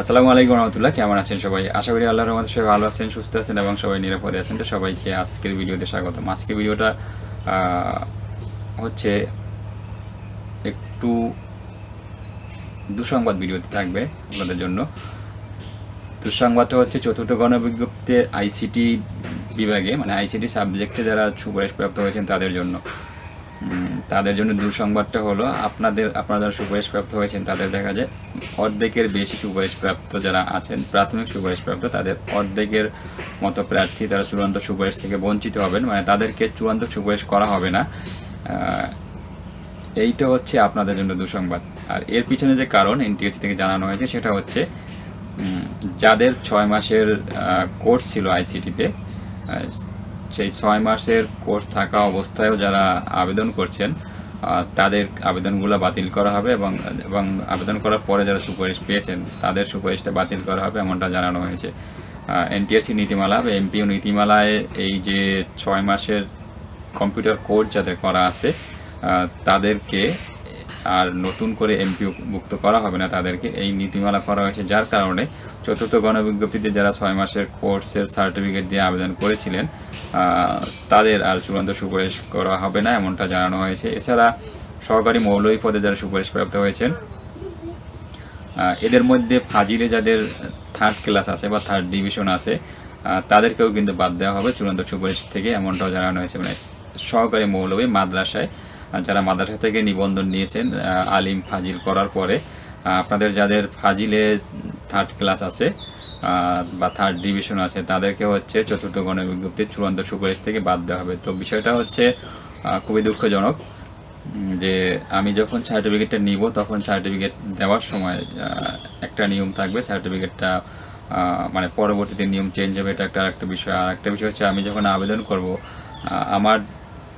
আসসালামু আলাইকুম রহমতুল্লাহ, কেমন আছেন সবাই? আশা করি আল্লাহর রহমতে সবাই ভালো আছেন, সুস্থ আছেন এবং সবাই নিরাপদে আছেন। তো সবাইকে আজকের ভিডিওতে স্বাগতম। আজকের ভিডিওটা হচ্ছে একটু দুঃসংবাদ ভিডিওতে থাকবে আপনাদের জন্য। দুঃসংবাদটা হচ্ছে চতুর্থ গণবিজ্ঞপ্তিতে আইসিটি বিভাগে মানে আইসিটি সাবজেক্টে যারা সুপারিশপ্রাপ্ত হয়েছেন তাদের জন্য। তাদের জন্য দুঃসংবাদটা হলো, আপনাদের, আপনারা যারা সুপারিশপ্রাপ্ত হয়েছেন, তাদের দেখা যায় অর্ধেকের বেশি সুপারিশপ্রাপ্ত যারা আছেন, প্রাথমিক সুপারিশপ্রাপ্ত, তাদের অর্ধেকের মতো প্রার্থী তারা চূড়ান্ত সুপারিশ থেকে বঞ্চিত হবেন মানে তাদেরকে চূড়ান্ত সুপারিশ করা হবে না। এইটা হচ্ছে আপনাদের জন্য দুঃসংবাদ। আর এর পিছনে যে কারণ এনটিএসসি থেকে জানানো হয়েছে, সেটা হচ্ছে যাদের ছয় মাসের কোর্স ছিল আইসিটিতে সেই ছয় মাসের কোর্স থাকা অবস্থায়ও যারা আবেদন করছেন তাদের আবেদনগুলো বাতিল করা হবে এবং এবং আবেদন করার পরে যারা সুপারিশ পেয়েছেন, তাদের সুপারিশটা বাতিল করা হবে এমনটা জানানো হয়েছে। এনটিএসসি নীতিমালা বা এমপিও নীতিমালায় এই যে ছয় মাসের কম্পিউটার কোর্স যাদের করা আছে তাদেরকে আর নতুন করে এমপিও মুক্ত করা হবে না তাদেরকে। এই নীতিমালা করা হয়েছে যার কারণে চতুর্থ গণবিজ্ঞপ্তিতে যারা ছয় মাসের কোর্সের সার্টিফিকেট দিয়ে আবেদন করেছিলেন তাদের আর চূড়ান্ত সুপারিশ করা হবে না, এমনটা জানানো হয়েছে। এছাড়া সহকারী মৌলভী পদে যারা সুপারিশ প্রাপ্ত হয়েছেন এদের মধ্যে ফাজিলে যাদের থার্ড ক্লাস আছে বা থার্ড ডিভিশন আছে তাদেরকেও কিন্তু বাদ দেওয়া হবে চূড়ান্ত সুপারিশ থেকে, এমনটাও জানানো হয়েছে। মানে সহকারী মৌলভী মাদ্রাসায় যারা মাদ্রাসা থেকে নিবন্ধন নিয়েছেন আলিম ফাজিল করার পরে আপনাদের যাদের ফাজিলে থার্ড ক্লাস আছে বা থার্ড ডিভিশন আছে, তাদেরকে হচ্ছে চতুর্থ গণবিজ্ঞপ্তির চূড়ান্ত সুপারিশ থেকে বাদ দেওয়া হবে। তো বিষয়টা হচ্ছে খুবই দুঃখজনক যে আমি যখন সার্টিফিকেটটা নিব, তখন সার্টিফিকেট দেওয়ার সময় একটা নিয়ম থাকবে সার্টিফিকেটটা মানে পরবর্তীতে নিয়ম চেঞ্জ হবে, এটা একটা একটা বিষয়। আর একটা বিষয় হচ্ছে, আমি যখন আবেদন করব আমার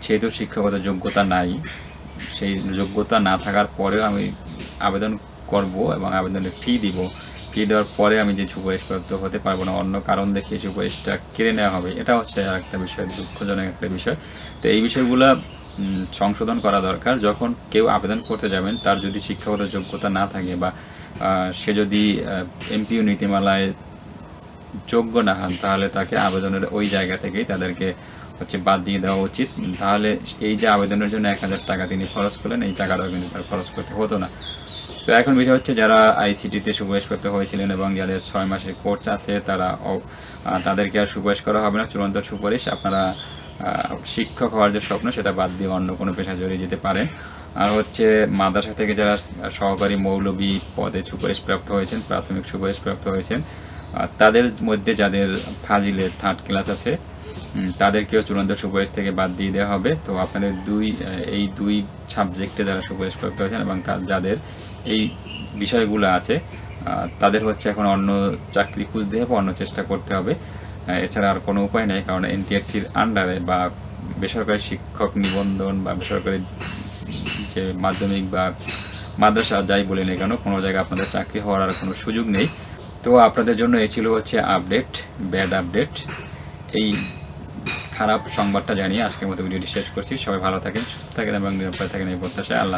যেহেতু শিক্ষাগত যোগ্যতা নাই, সেই যোগ্যতা না থাকার পরেও আমি আবেদন করব এবং আবেদনের ফি দিব ফি দেওয়ার পরে আমি যে সুপারিশপ্রাপ্ত হতে পারব না, অন্য কারণ দেখিয়ে সুপারিশটা কেড়ে নেওয়া হবে, এটা হচ্ছে একটা বিষয়, দুঃখজনক একটা বিষয়। তো এই বিষয়গুলো সংশোধন করা দরকার। যখন কেউ আবেদন করতে যাবেন, তার যদি শিক্ষাগত যোগ্যতা না থাকে বা সে যদি এমপিও নীতিমালায় যোগ্য না হন, তাহলে তাকে আবেদনের ওই জায়গা থেকেই তাদেরকে হচ্ছে বাদ দিয়ে দেওয়া উচিত। তাহলে এই যে আবেদনের জন্য এক হাজার টাকা তিনি খরচ করলেন, এই টাকাটাও কিন্তু তার খরচ করতে হতো না। তো এখন বিষয় হচ্ছে যারা আইসিটিতে সুপারিশপ্রাপ্ত হয়েছিলেন এবং যাদের ছয় মাসের কোর্স আছে, তারা তাদেরকে আর সুপারিশ করা হবে না। চূড়ান্ত সুপারিশ আপনারা শিক্ষক হওয়ার যে স্বপ্ন, সেটা বাদ দিয়ে অন্য কোনো পেশা জড়িয়ে যেতে পারেন। আর হচ্ছে মাদ্রাসা থেকে যারা সহকারী মৌলবী পদে সুপারিশপ্রাপ্ত হয়েছেন, প্রাথমিক সুপারিশপ্রাপ্ত হয়েছেন তাদের মধ্যে যাদের ফাজিলে থার্ড ক্লাস আছে তাদেরকেও চূড়ান্ত সুপারিশ থেকে বাদ দিয়ে দেওয়া হবে। তো আপনাদের দুই এই দুই সাবজেক্টে যারা সুপারিশপ্রাপ্ত হয়েছেন এবং যাদের এই বিষয়গুলো আছে। তাদের হচ্ছে এখন অন্য চাকরি খুঁজতে হবে, অন্য চেষ্টা করতে হবে। এছাড়া আর কোনো উপায় নেই, কারণ এনটিএসসির আন্ডারে বা বেসরকারি শিক্ষক নিবন্ধন বা বেসরকারি যে মাধ্যমিক বা মাদ্রাসা যাই বলি না কেন, কোনো জায়গায় আপনাদের চাকরি হওয়ার আর কোনো সুযোগ নেই। তো আপনাদের জন্য এ ছিল হচ্ছে আপডেট, ব্যাড আপডেট। এই খারাপ সংবাদটা জানিয়ে আজকের মতো ভিডিওটি শেষ করছি। সবাই ভালো থাকেন, সুস্থ থাকেন এবং নিরাপদে থাকেন এই প্রত্যাশায়। আল্লাহ